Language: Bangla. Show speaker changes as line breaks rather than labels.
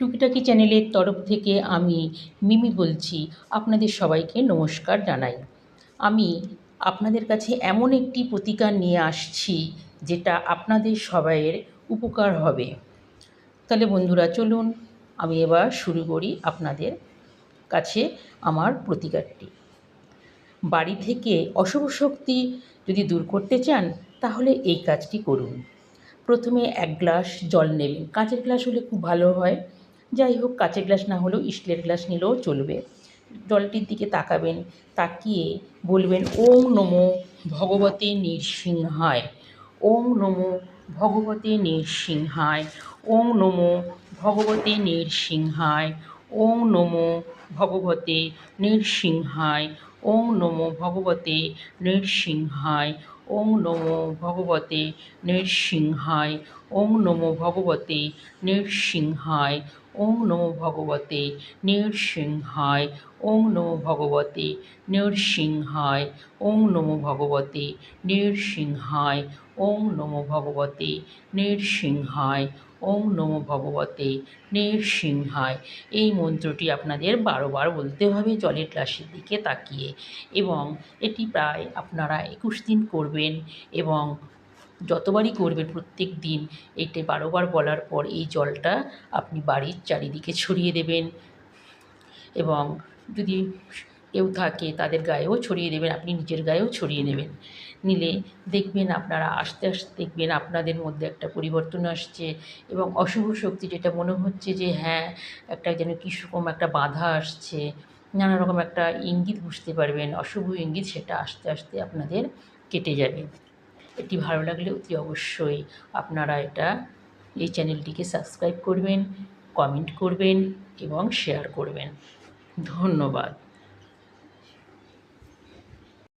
টুকিটাকি চ্যানেলের তরফ থেকে আমি মিমি বলছি, আপনাদের সবাইকে নমস্কার জানাই। আমি আপনাদের কাছে এমন একটি প্রতিকার নিয়ে আসছি, যেটা আপনাদের সবাইয়ের উপকার হবে। তাহলে বন্ধুরা, চলুন আমি এবার শুরু করি আপনাদের কাছে আমার প্রতিকারটি। বাড়ি থেকে অশুভ শক্তি যদি দূর করতে চান, তাহলে এই কাজটি করুন। প্রথমে এক গ্লাস জল নেবেন। কাঁচের গ্লাস হলে খুব ভালো হয়। যাই হোক, কাঁচের গ্লাস না হলেও স্টিলের গ্লাস নিলেও চলবে। জলটির দিকে তাকাবেন, তাকিয়ে বলবেন, ওম নমো ভগবতে নৃসিংহায়, ওম নমো ভগবতে নৃসিংহায়, ওম নমো ভগবতে নৃসিংহায়, ওম নমো ভগবতে নৃসিংহায়, ওম নমো ভগবতে নৃসিংহায়, ওম নমো ভগবতে নৃসিংহায়, ওম নমো ভগবতে নৃসিংহায় ওম নমো ভগবতে নৃসিংহায় ওম নমো ভগবতে নৃসিংহায় ওম নমো ভগবতে নৃসিংহায় ওম নমো ভগবতে নৃসিংহায় ওম নমো ভগবতে নৃসিংহায়। এই মন্ত্রটি আপনাদের বারোবার বলতে হবে জলের গ্লাসের দিকে তাকিয়ে এবং এটি প্রায় আপনারা একুশ দিন করবেন এবং যতবারই করবেন প্রত্যেক দিন এটি বারোবার বলার পর এই জলটা আপনি বাড়ির চারিদিকে ছড়িয়ে দেবেন। এবং যদি কেউ থাকে তাদের গায়েও ছড়িয়ে দেবেন, আপনি নিজের গায়েও ছড়িয়ে নেবেন। নিলে দেখবেন আপনারা আস্তে আস্তে দেখবেন আপনাদের মধ্যে একটা পরিবর্তন আসছে এবং অশুভ শক্তি যেটা মনে হচ্ছে যে হ্যাঁ একটা যেন কীরকম একটা বাধা আসছে, নানা রকম একটা ইঙ্গিত বুঝতে পারবেন, অশুভ ইঙ্গিত সেটা আস্তে আস্তে আপনাদের কেটে যাবে। এটি ভালো লাগলে অতি অবশ্যই আপনারা এটা এই চ্যানেলটিকে সাবস্ক্রাইব করবেন, কমেন্ট করবেন এবং শেয়ার করবেন। ধন্যবাদ।